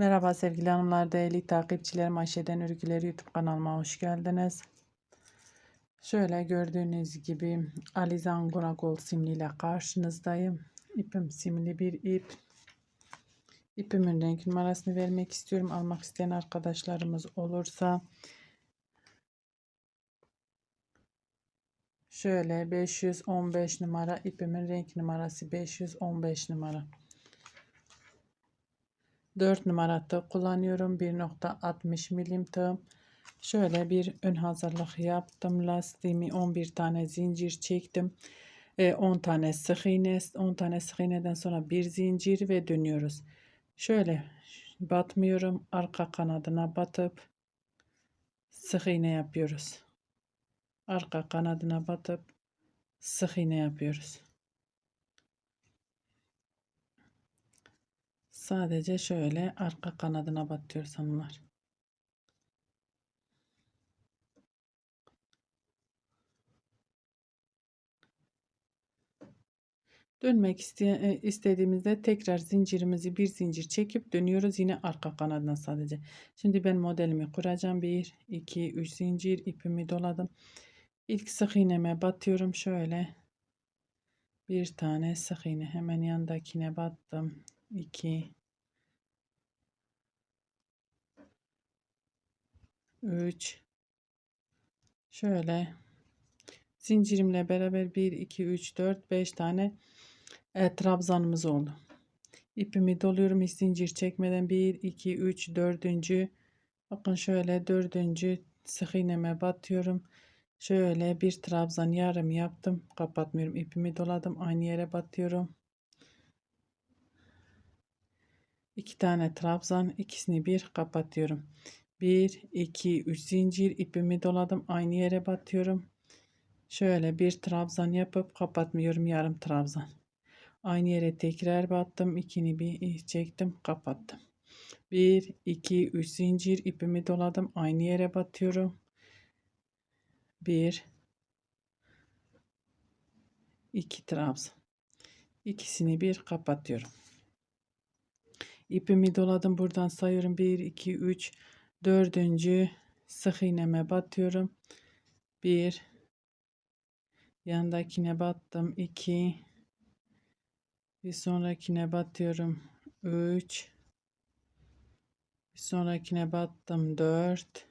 Merhaba sevgili hanımlar, değerli takipçilerim. Ayşe'den Örgüleri YouTube kanalıma hoş geldiniz. Şöyle gördüğünüz gibi Alizan Gonagol simliyle karşınızdayım. İpim simli bir ip. İpimin renk numarasını vermek istiyorum. Almak isteyen arkadaşlarımız olursa şöyle 515 numara ipimin renk numarası 515 numara. 4 numara tığ kullanıyorum. 1.60 milim tığ. Şöyle bir ön hazırlık yaptım. Lastiğimi 11 tane zincir çektim. 10 e, tane sık iğne, 10 tane sık iğneden sonra bir zincir ve dönüyoruz. Şöyle batmıyorum. Arka kanadına batıp sık iğne yapıyoruz. Arka kanadına batıp sık iğne yapıyoruz. Sadece şöyle arka kanadına batıyoruz hanımlar. Dönmek e, istediğimizde tekrar zincirimizi bir zincir çekip dönüyoruz. Yine arka kanadına sadece. Şimdi ben modelimi kuracağım. 1, 2, 3 zincir ipimi doladım. İlk sık iğneme batıyorum. Şöyle bir tane sık iğne hemen yandakine battım. 2 3 şöyle zincirimle beraber 1 2 3 4 5 tane e, trabzanımız oldu. İpimi doluyorum hiç zincir çekmeden 1 2 3 4. bakın şöyle 4. sık iğneme batıyorum. Şöyle bir trabzan yarım yaptım. Kapatmıyorum. ipimi doladım. Aynı yere batıyorum. iki tane trabzan ikisini bir kapatıyorum. 1 2 3 zincir ipimi doladım aynı yere batıyorum. Şöyle bir trabzan yapıp kapatmıyorum yarım trabzan. Aynı yere tekrar battım ikini bir çektim kapattım. 1 2 3 zincir ipimi doladım aynı yere batıyorum. 1 2 trabzan. İkisini bir kapatıyorum. İpimi doladım buradan sayıyorum. 1 2 3 dördüncü sık iğneme batıyorum. Bir yandakine battım. iki bir sonrakine batıyorum. Üç bir sonrakine battım. Dört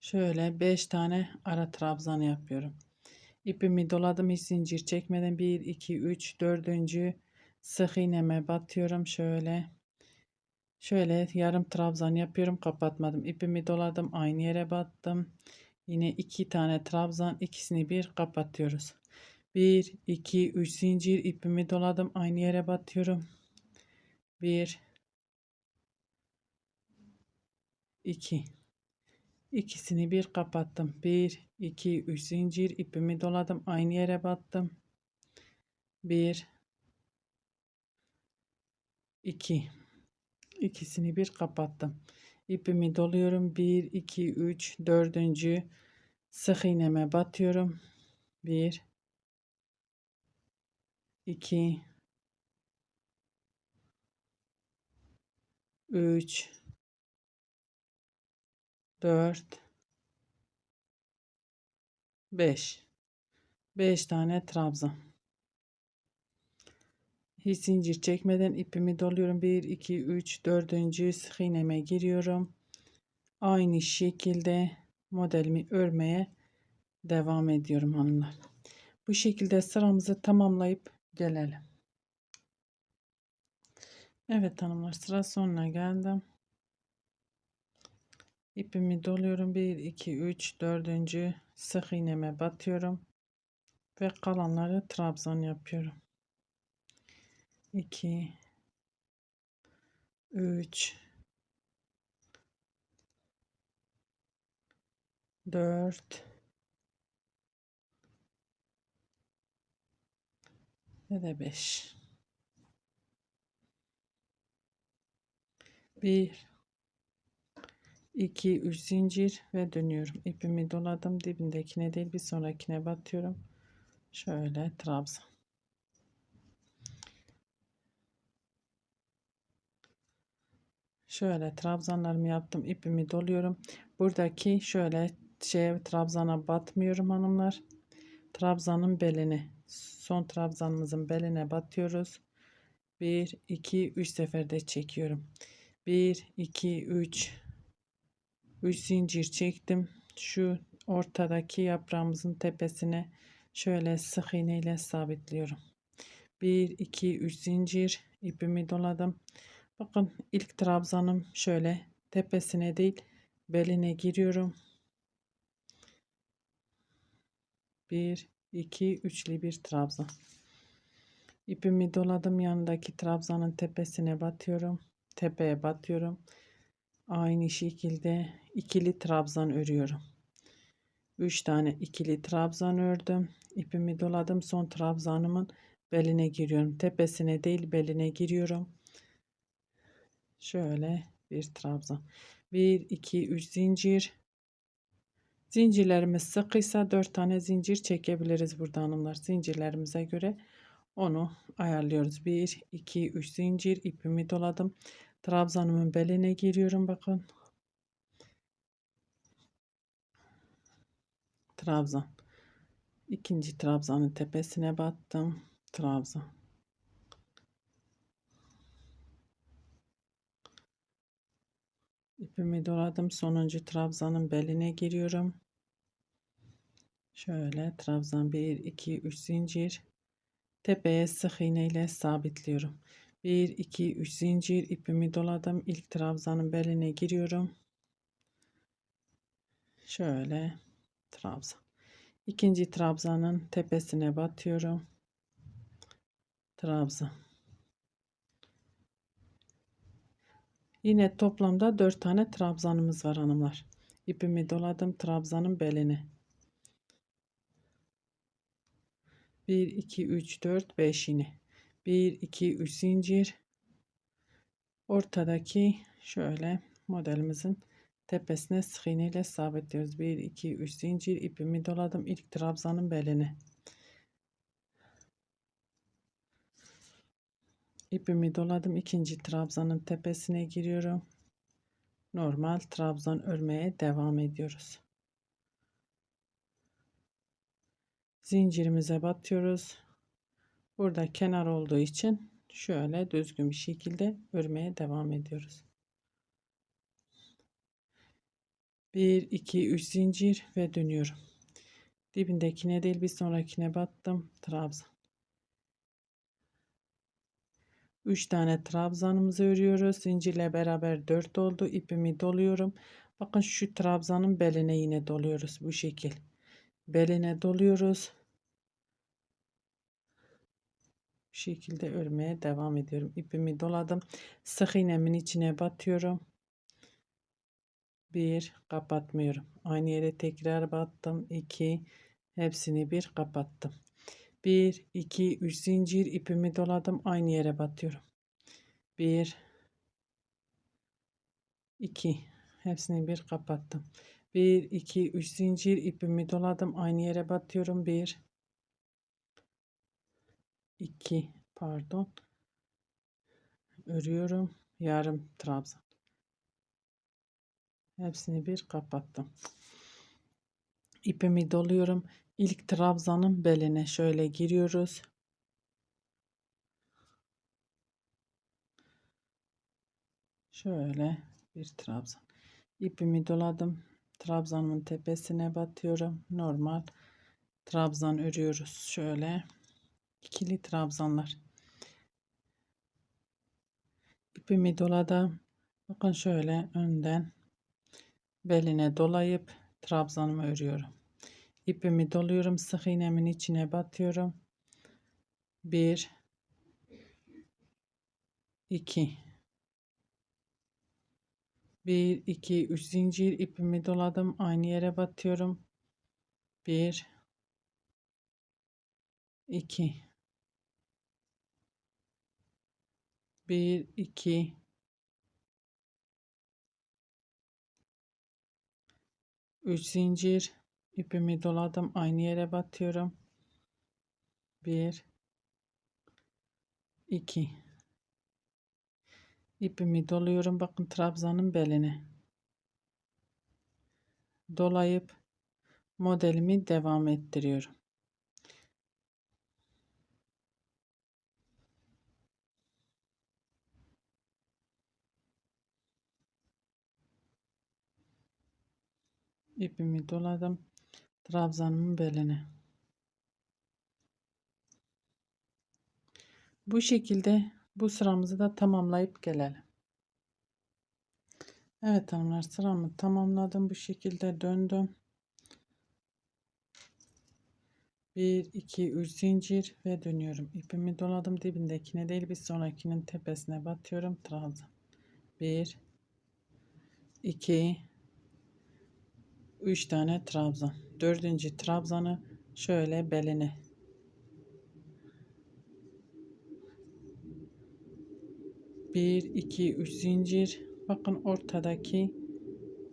şöyle beş tane ara trabzan yapıyorum. İpimi doladım hiç zincir çekmeden 1 2 3 4. sık iğneme batıyorum şöyle Şöyle yarım trabzan yapıyorum. Kapatmadım. İpimi doladım. Aynı yere battım. Yine iki tane trabzan. ikisini bir kapatıyoruz. 1, 2, 3 zincir ipimi doladım. Aynı yere batıyorum. 1, 2, ikisini bir kapattım. 1, 2, 3 zincir ipimi doladım. Aynı yere battım. 1, 2, ikisini bir kapattım. İpimi doluyorum. 1 2 3 4. sık iğneme batıyorum. 1 2 3 4 5 5 tane trabzan hiç zincir çekmeden ipimi doluyorum. 1 2 3 4. sık iğneme giriyorum. Aynı şekilde modelimi örmeye devam ediyorum hanımlar. Bu şekilde sıramızı tamamlayıp gelelim. Evet hanımlar sıra sonuna geldim. İpimi doluyorum. 1 2 3 4. sık iğneme batıyorum ve kalanları trabzan yapıyorum 2 3 4 ve de 5 1 2 3 zincir ve dönüyorum. İpimi doladım. Dibindekine değil bir sonrakine batıyorum. Şöyle trabzan Şöyle trabzanlarımı yaptım. ipimi doluyorum. Buradaki şöyle şey trabzana batmıyorum hanımlar. Trabzanın beline son trabzanımızın beline batıyoruz. 1 2 3 seferde çekiyorum. 1 2 3 3 zincir çektim. Şu ortadaki yaprağımızın tepesine şöyle sık iğne ile sabitliyorum. 1 2 3 zincir ipimi doladım. Bakın ilk trabzanım şöyle tepesine değil beline giriyorum. 1 2 üçlü bir trabzan. İpimi doladım yanındaki trabzanın tepesine batıyorum. Tepeye batıyorum. Aynı şekilde ikili trabzan örüyorum. 3 tane ikili trabzan ördüm. İpimi doladım. Son trabzanımın beline giriyorum. Tepesine değil beline giriyorum. Şöyle bir trabzan. 1 2 3 zincir. Zincirlerimiz sıkıysa 4 tane zincir çekebiliriz burada hanımlar. Zincirlerimize göre onu ayarlıyoruz. 1 2 3 zincir ipimi doladım. Trabzanımın beline giriyorum bakın. Trabzan. İkinci trabzanın tepesine battım. Trabzan. İpimi doladım. Sonuncu trabzanın beline giriyorum. Şöyle trabzan 1 2 3 zincir. Tepeye sık iğne ile sabitliyorum. 1 2 3 zincir ipimi doladım. İlk trabzanın beline giriyorum. Şöyle trabzan. İkinci trabzanın tepesine batıyorum. Trabzan. Yine toplamda 4 tane trabzanımız var hanımlar. İpimi doladım trabzanın beline. 1 2 3 4 5 yine. 1 2 3 zincir. Ortadaki şöyle modelimizin tepesine sık iğne sabitliyoruz. 1 2 3 zincir ipimi doladım ilk trabzanın beline. İpimi doladım. İkinci trabzanın tepesine giriyorum. Normal trabzan örmeye devam ediyoruz. Zincirimize batıyoruz. Burada kenar olduğu için şöyle düzgün bir şekilde örmeye devam ediyoruz. 1 2 3 zincir ve dönüyorum. Dibindekine değil bir sonrakine battım. Trabzan 3 tane trabzanımızı örüyoruz. Zincirle beraber 4 oldu. İpimi doluyorum. Bakın şu trabzanın beline yine doluyoruz bu şekil. Beline doluyoruz. Bu şekilde örmeye devam ediyorum. İpimi doladım. Sık iğnemin içine batıyorum. Bir kapatmıyorum. Aynı yere tekrar battım. 2 hepsini bir kapattım. 1 2 3 zincir ipimi doladım aynı yere batıyorum. 1 2 hepsini bir kapattım. 1 2 3 zincir ipimi doladım aynı yere batıyorum. 1 2 pardon örüyorum yarım trabzan. Hepsini bir kapattım. İpimi doluyorum İlk trabzanın beline şöyle giriyoruz. Şöyle bir trabzan. İpimi doladım. Trabzanın tepesine batıyorum. Normal trabzan örüyoruz. Şöyle ikili trabzanlar. İpimi doladım. Bakın şöyle önden beline dolayıp trabzanımı örüyorum ipimi doluyorum sık iğnemin içine batıyorum. 1 2 1 2 3 zincir ipimi doladım aynı yere batıyorum. 1 2 1 2 3 zincir ipimi doladım aynı yere batıyorum 1 2 ipimi doluyorum. Bakın trabzanın beline. Dolayıp modelimi devam ettiriyorum. ipimi doladım trabzanımın beline bu şekilde bu sıramızı da tamamlayıp gelelim. Evet hanımlar sıramı tamamladım. Bu şekilde döndüm. 1 2 3 zincir ve dönüyorum. İpimi doladım. Dibindekine değil bir sonrakinin tepesine batıyorum. Trabzan. 1 2 3 tane trabzan. Dördüncü trabzanı şöyle beline bir iki üç zincir. Bakın ortadaki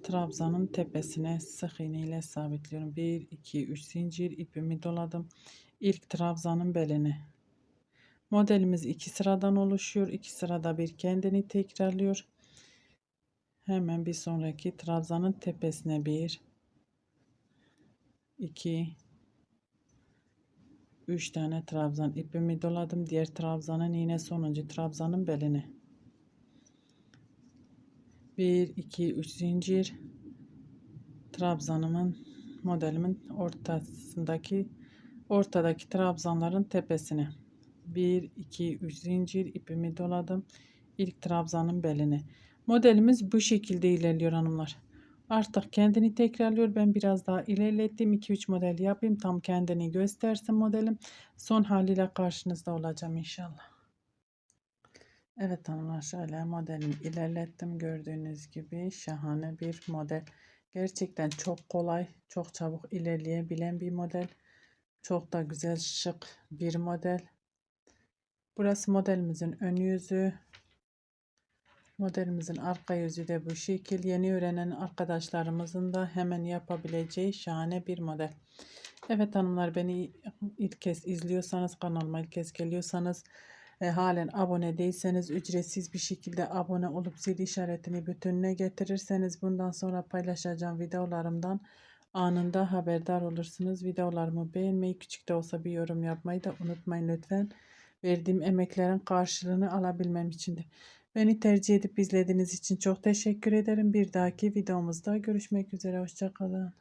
trabzanın tepesine sık iğne ile sabitliyorum. 1 2 3 zincir. İpimi doladım. İlk trabzanın beline modelimiz iki sıradan oluşuyor. İki sırada bir kendini tekrarlıyor. Hemen bir sonraki trabzanın tepesine bir 2 3 tane trabzan ipimi doladım. Diğer trabzanın yine sonuncu trabzanın beline. 1 2 3 zincir trabzanımın modelimin ortasındaki ortadaki trabzanların tepesine 1 2 3 zincir ipimi doladım. İlk trabzanın beline. Modelimiz bu şekilde ilerliyor hanımlar. Artık kendini tekrarlıyor. Ben biraz daha ilerlettim. 2-3 model yapayım. Tam kendini göstersin modelim. Son haliyle karşınızda olacağım inşallah. Evet hanımlar şöyle modelimi ilerlettim. Gördüğünüz gibi şahane bir model. Gerçekten çok kolay, çok çabuk ilerleyebilen bir model. Çok da güzel, şık bir model. Burası modelimizin ön yüzü. Modelimizin arka yüzü de bu şekil. Yeni öğrenen arkadaşlarımızın da hemen yapabileceği şahane bir model. Evet hanımlar beni ilk kez izliyorsanız kanalıma ilk kez geliyorsanız e, halen abone değilseniz ücretsiz bir şekilde abone olup zil işaretini bütününe getirirseniz bundan sonra paylaşacağım videolarımdan anında haberdar olursunuz. Videolarımı beğenmeyi küçük de olsa bir yorum yapmayı da unutmayın lütfen. Verdiğim emeklerin karşılığını alabilmem için de. Beni tercih edip izlediğiniz için çok teşekkür ederim. Bir dahaki videomuzda görüşmek üzere. Hoşçakalın.